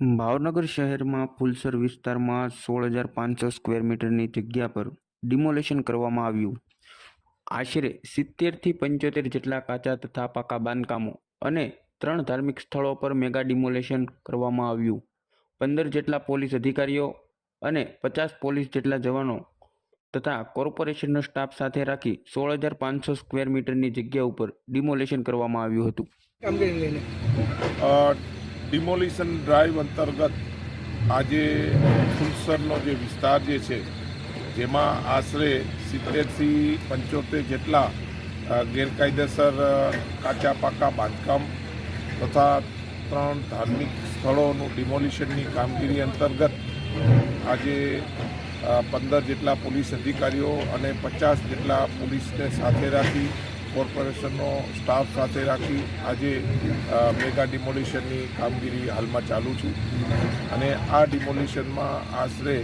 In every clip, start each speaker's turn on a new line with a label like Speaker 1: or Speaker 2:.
Speaker 1: ભાવનગર શહેરમાં ફુલસર વિસ્તારમાં સોળ હજાર પાંચસો સ્ક્વેર મીટરની જગ્યા પર ડિમોલેશન કરવામાં આવ્યું. આશરે સિત્તેરથી પંચોતેર જેટલા કાચા તથા પાકા બાંધકામો અને ત્રણ ધાર્મિક સ્થળો પર મેગા ડિમોલેશન કરવામાં આવ્યું. પંદર જેટલા પોલીસ અધિકારીઓ અને પચાસ પોલીસ જેટલા જવાનો તથા કોર્પોરેશનનો સ્ટાફ સાથે રાખી સોળ હજાર પાંચસો સ્ક્વેર મીટરની જગ્યા ઉપર ડિમોલેશન કરવામાં આવ્યું હતું.
Speaker 2: ડિમોલિશન ડ્રાઈવ અંતર્ગત આજે ફુલસરનો જે વિસ્તાર જે છે, જેમાં આશરે સિત્તેરથી પંચોતેર જેટલા ગેરકાયદેસર કાચા પાકા બાંધકામ તથા ત્રણ ધાર્મિક સ્થળોનું ડિમોલિશનની કામગીરી અંતર્ગત આજે પંદર જેટલા પોલીસ અધિકારીઓ અને પચાસ જેટલા પોલીસને સાથે રાખી કોર્પોરેશનનો સ્ટાફ સાથે રાખી આજે મેગા ડિમોલિશનની કામગીરી હાલમાં ચાલુ છે. અને આ ડિમોલિશનમાં આશરે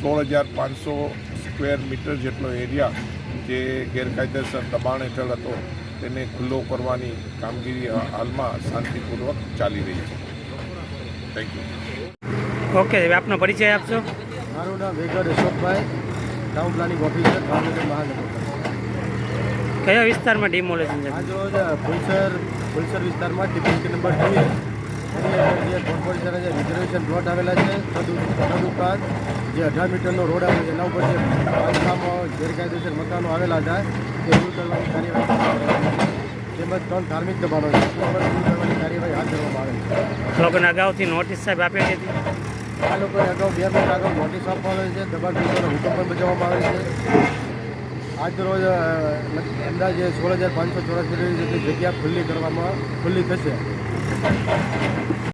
Speaker 2: સોળ હજાર પાંચસો સ્ક્વેર મીટર જેટલો એરિયા જે ગેરકાયદેસર દબાણ હેઠળ હતો તેને ખુલ્લો કરવાની કામગીરી હાલમાં શાંતિપૂર્વક ચાલી રહી છે. થેન્ક યુ
Speaker 3: ઓકે હવે આપનો પરિચય આપશો?
Speaker 4: મારું નામ Vegar Ashokbhai town planning officer Bhavnagar મહાનગરપાલિકા.
Speaker 3: કયા વિસ્તારમાં ડિમોલેશન છે?
Speaker 4: આજ રોજ ફુલસર ફુલસર વિસ્તારમાં ટિકિટ નંબર ટુ જે કોર્પોરેશનના જે રિઝર્વેશન પ્લોટ આવેલા છે જે અઢાર મીટરનો રોડ આવેલો છે એના ઉપર જે બાંધકામો ગેરકાયદેસર મકાનો આવેલા હતા તે દૂર કરવાની કાર્યવાહી તેમજ ત્રણ ધાર્મિક દબાણો છે દૂર કરવાની કાર્યવાહી હાથ ધરવામાં આવે છે.
Speaker 3: લોકોને અગાઉથી નોટિસ સાહેબ આપેલી હતી
Speaker 4: આ લોકોએ અગાઉ બે મહિના અગાઉ નોટિસ આપવામાં આવે છે દબાણ હુકમ પણ બજાવવામાં આવે છે. આજ રોજ અ, અંદાજે સોળ હજાર પાંચસો ચોરાસી જેટલી જગ્યા ખુલ્લી કરવામાં ખુલ્લી થશે.